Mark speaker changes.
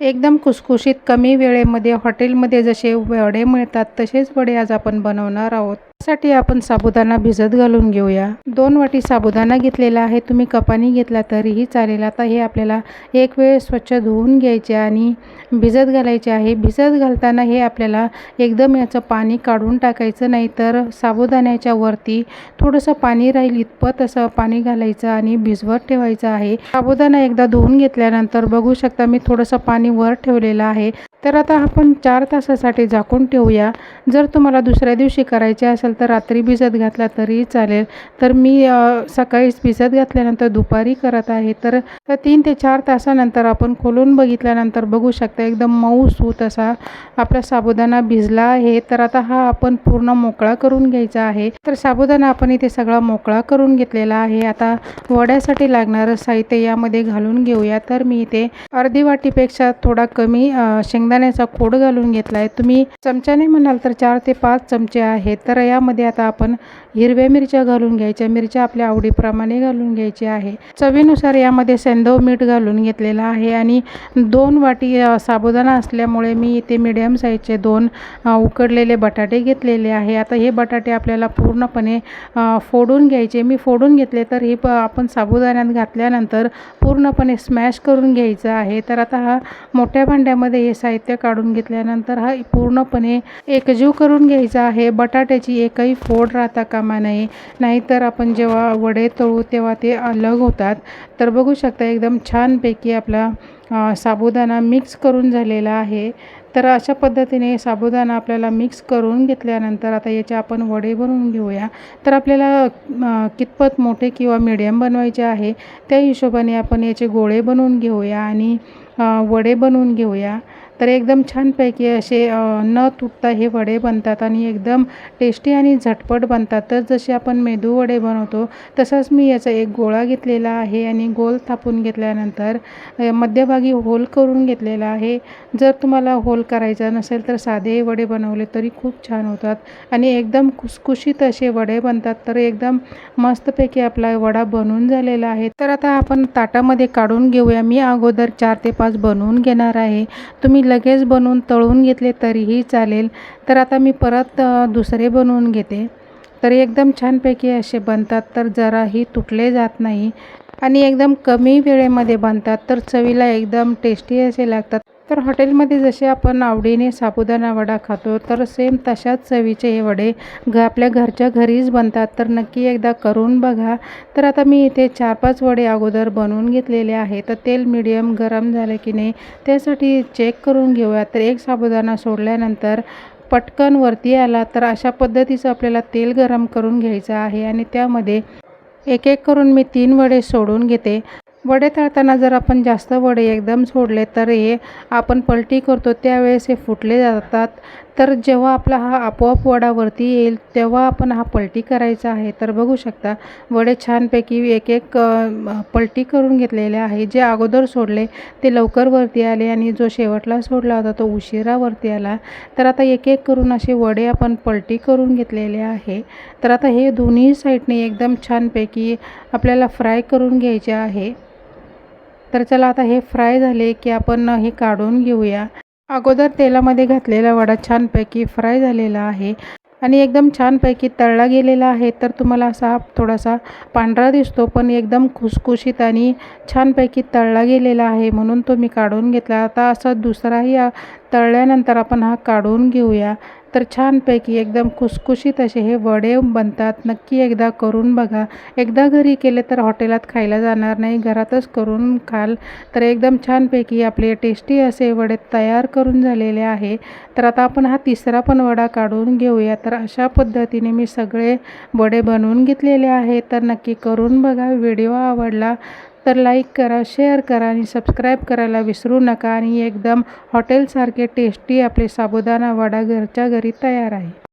Speaker 1: एकदम खुसखुशीत कमी वेळेमध्ये हॉटेलमध्ये जसे वडे मिळतात तसेच वडे आज आपण बनवणार आहोत. त्यासाठी आपण साबुदाणा भिजत घालून घेऊया. दोन वाटी साबुदाणा घेतलेला आहे. तुम्ही कपानी घेतला तरीही चालेल. आता हे आपल्याला एक वेळ स्वच्छ धुवून घ्यायचे आणि भिजत घालायचे आहे. भिजत घालताना हे आपल्याला एकदम याचं पाणी काढून टाकायचं नाही तर साबुदाण्याच्या वरती थोडंसं पाणी राहील इतपत असं पाणी घालायचं आणि भिजवत ठेवायचं आहे. साबुदाणा एकदा धुवून घेतल्यानंतर बघू शकता मी थोडंसं पाणी वर ठेवलेलं आहे. तर आता आपण चार तासासाठी झाकून ठेवूया. जर तुम्हाला दुसऱ्या दिवशी करायचे असेल तर रात्री भिजत घातला तरीही चालेल. तर मी सकाळीच भिजत घातल्यानंतर दुपारी करत आहे. तर तीन ते चार तासानंतर आपण खोलून बघितल्यानंतर बघू शकता एकदम मऊ सूत असा आपला साबुदाणा भिजला आहे. तर आता हा आपण पूर्ण मोकळा करून घ्यायचा आहे. तर साबुदाणा आपण इथे सगळा मोकळा करून घेतलेला आहे. आता वड्यासाठी लागणारं साहित्य यामध्ये घालून घेऊया. तर मी इथे अर्धी वाटीपेक्षा थोडा कमी शेंगदाण्याचा खोड घालून घेतला आहे तुम्ही चमच्याने म्हणाल तर चार ते पाच चमचे आहेत. तर यामध्ये आता आपण हिरव्या मिरच्या घालून घ्यायच्या. मिरच्या आपल्या आवडीप्रमाणे घालून घ्यायची आहे. चवीनुसार यामध्ये सेंधव मीठ घालून घेतलेलं आहे आणि दोन वाटी साबुदाणा असल्यामुळे मी इथे मिडियम साईजचे दोन उकडलेले बटाटे घेतलेले आहे. आता हे बटाटे आपल्याला पूर्णपणे फोडून घ्यायचे. मी फोडून घेतले तर हे प आपण साबुदाण्यात घातल्यानंतर पूर्णपणे स्मॅश करून घ्यायचं आहे. तर आता हा मोठ्या भांड्यामध्ये हे साहित्य काढून घेतल्यानंतर हा पूर्णपणे एकजीव करून घ्यायचा आहे. बटाट्याची एकही फोड राहता कामा नये. नाहीतर आपण जेव्हा वडे तळू तेव्हा ते अलग होतात. तर बघू शकता एकदम छानपैकी आपला साबुदाणा मिक्स करून झालेला आहे. तर अशा पद्धतीने साबुदाणा आपल्याला मिक्स करून घेतल्यानंतर आता याचे आपण वडे बनवून घेऊया. तर आपल्याला कितपत मोठे किंवा मिडियम बनवायचे आहे त्या हिशोबाने आपण याचे गोळे बनवून घेऊया आणि वडे बनवून घेऊया. तर एकदम छानपैकी असे न तुटता हे वडे बनतात आणि एकदम टेस्टी आणि झटपट बनतात. तर जसे आपण मेदू वडे बनवतो तसंच मी याचा एक गोळा घेतलेला आहे आणि गोल थापून घेतल्यानंतर मध्यभागी होल करून घेतलेला आहे. जर तुम्हाला होल करायचा नसेल तर साधे वडे बनवले तरी खूप छान होतात आणि एकदम खुसखुशीत असे वडे बनतात. तर एकदम मस्तपैकी आपला वडा बनून झालेला आहे. तर आता आपण ताटामध्ये काढून घेऊया. मी अगोदर चार ते पाच बनवून घेणार आहे. तुम्ही लगेच बनवून तळून घेतले तरीही चालेल. तर आता मी परत दुसरे बनवून घेते. तर एकदम छानपैकी असे बनतात तर जराही तुटले जात नाही. आणि एकदम कमी वेळेमध्ये बनतात तर चवीला एकदम टेस्टी असे लागतात. तर हॉटेलमध्ये जसे आपण आवडीने साबुदाणा वडा खातो तर सेम तशाच चवीचे हे वडे घ आपल्या घरच्या घरीच बनतात. तर नक्की एकदा करून बघा. तर आता मी इथे चार पाच वडे अगोदर बनवून घेतलेले आहे तर तेल मिडियम गरम झालं की नाही त्यासाठी चेक करून घेऊया. तर एक साबुदाणा सोडल्यानंतर पटकन वरती आला तर अशा पद्धतीचं आपल्याला तेल गरम करून घ्यायचं आहे आणि त्यामध्ये एक एक करून मी तीन वडे सोडून घेते. वडे तळताना जर आपण जास्त वडे एकदम सोडले तर हे आपण पलटी करतो त्यावेळेस हे फुटले जातात. तर जेव्हा आपला हा आपोआप वडावरती येईल तेव्हा आपण हा पलटी करायचा आहे. तर बघू शकता वडे छानपैकी एक एक पलटी करून घेतलेले आहे. जे अगोदर सोडले ते लवकर वरती आले आणि जो शेवटला सोडला होता तो उशिरा वरती आला. तर आता एक एक करून असे वडे आपण पलटी करून घेतलेले आहे. तर आता हे दोन्ही साईडने एकदम छानपैकी आपल्याला फ्राय करून घ्यायचे आहे. तर चला आता हे फ्राय झाले की आपण हे काढून घेऊया. अगोदर तेलामध्ये घातलेला वडा छानपैकी फ्राय झालेला आहे आणि एकदम छानपैकी तळला गेलेला आहे. तर तुम्हाला असा थोडासा पांढरा दिसतो पण एकदम खुसखुशीत आणि छानपैकी तळला गेलेला आहे म्हणून तो मी काढून घेतला. आता असा दुसराही तळल्यानंतर आपण हा काढून घेऊया. तर छानपैकी एकदम खुसखुशीत असे हे वडे बनतात. नक्की एकदा करून बघा. एकदा घरी केले तर हॉटेलात खायला जाणार नाही. घरातच करून खाल. तर एकदम छानपैकी आपले टेस्टी असे वडे तयार करून झालेले आहे. तर आता आपण हा तिसरा पण वडा काढून घेऊया. तर अशा पद्धतीने मी सगळे वडे बनवून घेतलेले आहे तर नक्की करून बघा. व्हिडिओ आवडला तर लाईक करा शेअर करा आणि सबस्क्राईब करायला विसरू नका. आणि एकदम हॉटेलसारखे टेस्टी आपले साबुदाणा वडा घरच्या घरी तयार आहे.